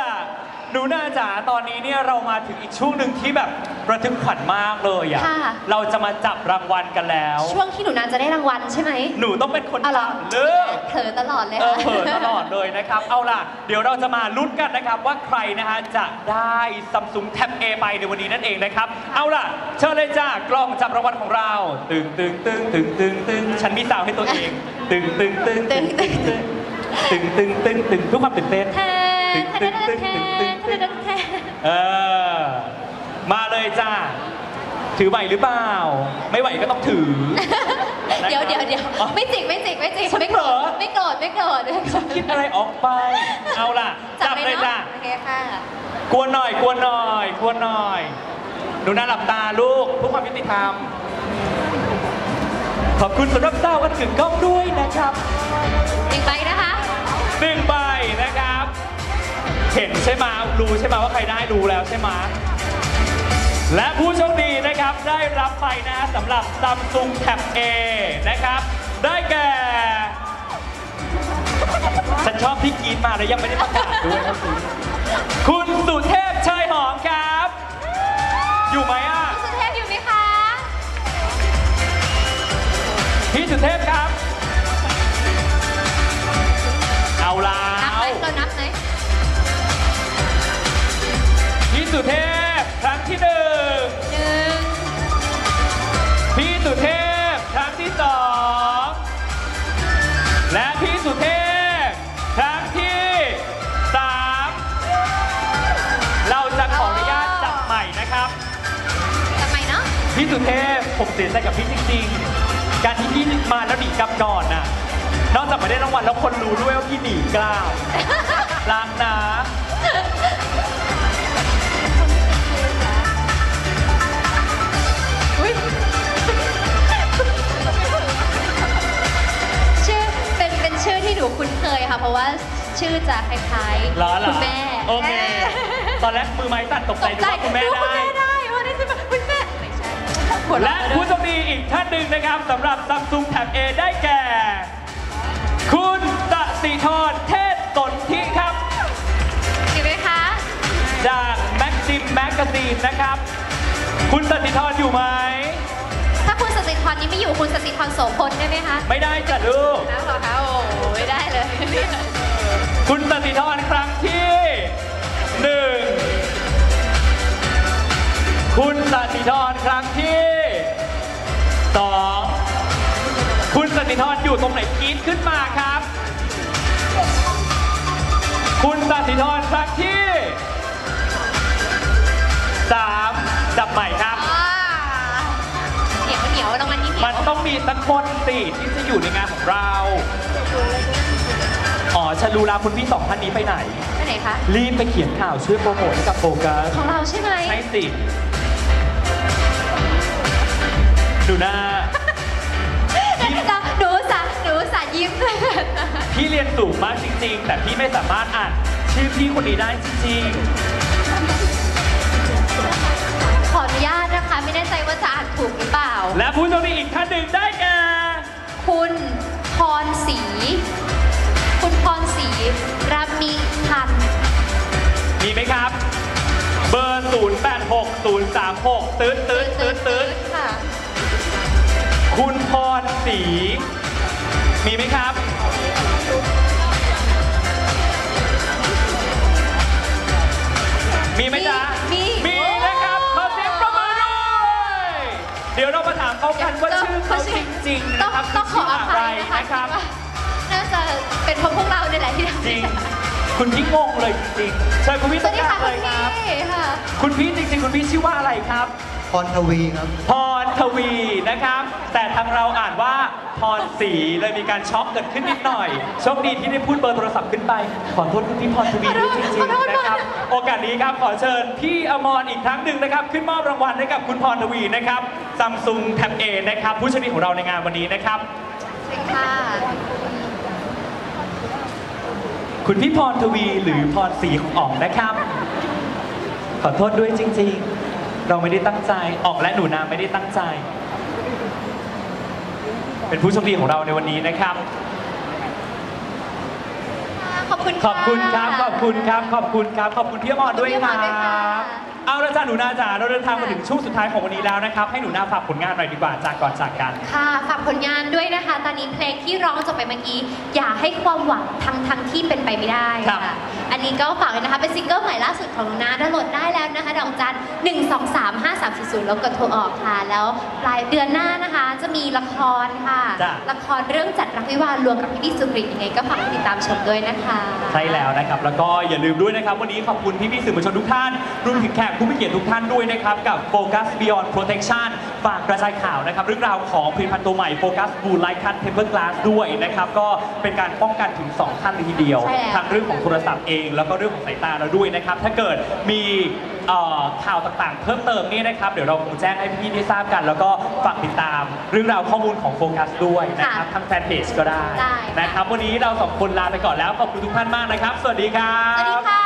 ล่ะหนูนาจ๋าตอนนี้เนี่ยเรามาถึงอีกช่วงหนึ่งที่แบบระทึกขวัญมากเลยอะค่ะ เราจะมาจับรางวัลกันแล้ว ช่วงที่หนูนาจะได้รางวัลใช่ไหม หนูต้องเป็นคนเอาเหรอ จับเลือกเผลอตลอดเลยเออค่ะ เผลอตลอดเลยนะครับ เอาล่ะ เดี๋ยวเราจะมาลุ้นกันนะครับว่าใครนะฮะจะได้ Samsung Tab A ไปในวันนี้นั่นเองนะครับ เอาล่ะ เชิญเลยจ้ากล้องจับรางวัลของเรา ตึงตึงตึงตึงตึงตึงฉันมีสาวให้ตัวเอง ตึงตึงตึงตึงตึงตึงตึงตึงตึงตึงเพื่อความตื่นเต้น แท นแทนแทนแทนแทนแทนเออ มาเลยจ้า ถือไหวหรือเปล่า ไม่ไหวก็ต้องถือ เดี๋ยวเดี๋ยวเดี๋ยวอ๋อไม่จิกไม่จิกไม่จิกฉันไม่โกรเหรอธไม่โกรธไม่โกรธไม่โกรธคิดอะไรออกไป เอาล่ะ จับเลยจ้าโอเคค่ะกวนหน่อยกวนหน่อยกวนหน่อยหนูน่าหลับตาลูกเพื่อความยุติธรรม ขอบคุณสำหรับเต้ากันถึงกล้องด้วยนะครับ เห็นใช่ไหมรู้ใช่ไหมว่าใครได้รู้แล้วใช่ไหมและผู้โชคดีนะครับได้รับไปนะสำหรับ Samsung Tab A นะครับ ได้แก่ฉันชอบที่กรีดมาแล้วยังไม่ได้ประกาศด้วย คุณสุเท พี่สุเทพครั้งที่หนึ่งหนึ่งพี่สุเทพครั้งที่สองและพี่สุเทพครั้งที่สามเราจะขออนุญาตจับใหม่นะครับ ทำไมเนาะพี่สุเทพผมเสียใจกับพี่จริงๆ การที่พี่มาแล้วหนีกลับก่อนน่ะ นอกจากไม่ได้รางวัลแล้วคนรู้ด้วยว่าพี่หนีกล้าวล้างนะ ชื่อจะคล้ายเหรอๆเหรอคุณแม่โอเค ตอนแรกมือไม้สั่นตกตใจกนึใจกว่าคุณแม่ดูคุณได้ แม่ได้ว่าได้ใช่ไหมคุณแม่ไม่ใช่หัวและเราะผู้โชคดีอีกท่านหนึ่งนะครับสำหรับ Samsung Tab A ได้แก่ คุณสสิธรเทศสนธิครับอยู่ไหมคะ จาก Maxim Magazine นะครับ คุณสสิธรอยู่ไหม ถ้าคุณสติธรนี้ไม่อยู่คุณสติธรโสพลได้ไหมคะไม่ได้จ้ะลูก แล้วเหรอคะโอ้ไม่ได้เลย คุณสสิธรครั้งที่หนึ่งคุณสสิธรครั้งที่สองคุณสสิธรอยู่ตรงไหนกรีดขึ้นมาครับ คุณสสิธรครั้งที่สามจับใหม่ครับอ่าเหนียวเหนียวรางวัลนี้เหนียวมันต้องมีสักคนสิที่จะอยู่ในงานของเราอ๋อ ฉันรู้แล้วคุณพี่สองท่านนี้ไปไหน ไปไหนคะ รีบไปเขียนข่าวช่วยโปรโมทให้กับโฟกัสของเราใช่ไหมใช่สิดูหน้าจะหนูสาหนูสายิ้มเลยพี่เรียนสูงมากจริง ๆ แต่พี่ไม่สามารถอ่านชื่อพี่คนนี้ได้จริงขออนุญาตนะคะ ไม่แน่ใจว่าจะอ่านถูกหรือเปล่า ๆ และผู้โชคดีอีกท่านหนึ่งได้แก่ คุณพรศรีคุณพ รศรีรามิพันธ์มีไหมครับ เบอร์ 086036ตืดตืดตืดตืดค่ะ คุณพรศรีมีไหมครับ มีไหมจ๊ะมีมี นะครับขอเสียงประมือด้วยเดี๋ยวเรามาถามเขากันว่าชื่อเขาจริงๆต้อนะงครับต้องขชื่ออออะภัไรยนะคะนะครับ ริงให้คุณพี่งงเลยจริงๆเชิญคุณพี่สตวัรสงดีกลาค่ะงคุเลณยครับพี่ค่ะ คุณพี่จริง ๆ คุณพี่ชื่อว่าอะไรครับ พรทวีครับ พรทวีนะครับ แต่ทางเราอ่านว่าพรศรีเลยมีการช็อกเกิดขึ้นนิดหน่อยโชคดีที่ได้พูดเบอร์โทรศัพท์ขึ้นไป ขอโทษคุณพี่พรทวีด้วยจริงๆนะครับ โอกาสนี้ครับขอเชิญพี่อมรอีกครั้งหนึ่งนะครับ ขึ้นมอบรางวัลให้กับคุณพรทวีนะครับซัมซุงแท็บเอนะครับ ผู้โชคดีของเราในงานวันนี้นะครับสวัสดีค่ะ คุณพี่พรทวีหรือพรศรีของอ๋องนะครับ ขอโทษด้วยจริง ๆ เราไม่ได้ตั้งใจอ๋องและหนูนาไม่ได้ตั้งใจ เป็นผู้โชคดีของเราในวันนี้นะครับ ขอบคุณขอบคุณครับ ขอบคุณครับ ขอบคุณครับ ขอบคุณพี่อมรด้วยขอบคุณพี่อมรด้วยคค่ะรับ เอาละจ้าหนูนาจ๋าเราเดินทางมาถึงช่วงสุดท้ายของวันนี้แล้วนะครับ ให้หนูนาฝากผลงานหน่อยดีกว่าจากก่อนจากกัน ค่ะฝากผลงานด้วยนะคะ ตอนนี้เพลงที่ร้องจบไปเมื่อกี้ อย่าให้ความหวังทั้งทั้งที่เป็นไปไม่ได้ค่ะ อันนี้ก็ฝากเลยนะคะ เป็นซิงเกิลใหม่ล่าสุดของหนูนาดาวน์โหลดได้แล้วนะคะ ดอกจันหนึ่งสองสาม2 3 5 3 ศูนย์แล้วกดโทรออกค่ะ แล้วปลายเดือนหน้านะคะ จะมีละครค่ะ จ้ะ ละครเรื่องจัดรักวิวาห์รวมกับพี่พี่สุกริตยังไงก็ฝากติดตามชมด้วยนะคะ ใช่แล้วนะครับ แล้วก็อย่าลืมด้วยนะครับ วันนี้ขอบคุณพี่พี่ๆสื่อมวลชนทุกท่านรวมถึงแขกผู้มีเกียรติทุกท่านด้วยนะครับ กับ Focus Beyond Protection ฝากกระจายข่าวนะครับ เรื่องราวของผลิตภัณฑ์ตัวใหม่ Focus Blue Light Cut Temper Glass ด้วยนะครับ ก็เป็นการป้องกันถึง 2 ขั้นเลยทีเดียวใช่แล้ว ทั้งเรื่องของโทรศัพท์เอง แล้วก็เรื่องของสายตาเราด้วยนะครับถ้าเกิดมี เอ่อข่าวต่างๆ เพิ่มเติมเนี่ยนะครับ เดี๋ยวเราคงแจ้งให้พี่ๆได้ทราบกัน แล้วก็ฝากติดตามเรื่องราวข้อมูลของโฟกัสด้วยนะครับทางแฟนเพจก็ได้ได้นะครับ วันนี้เราสองคนลาไปก่อนแล้วขอบคุณทุกท่านมากนะครับ สวัสดีครับ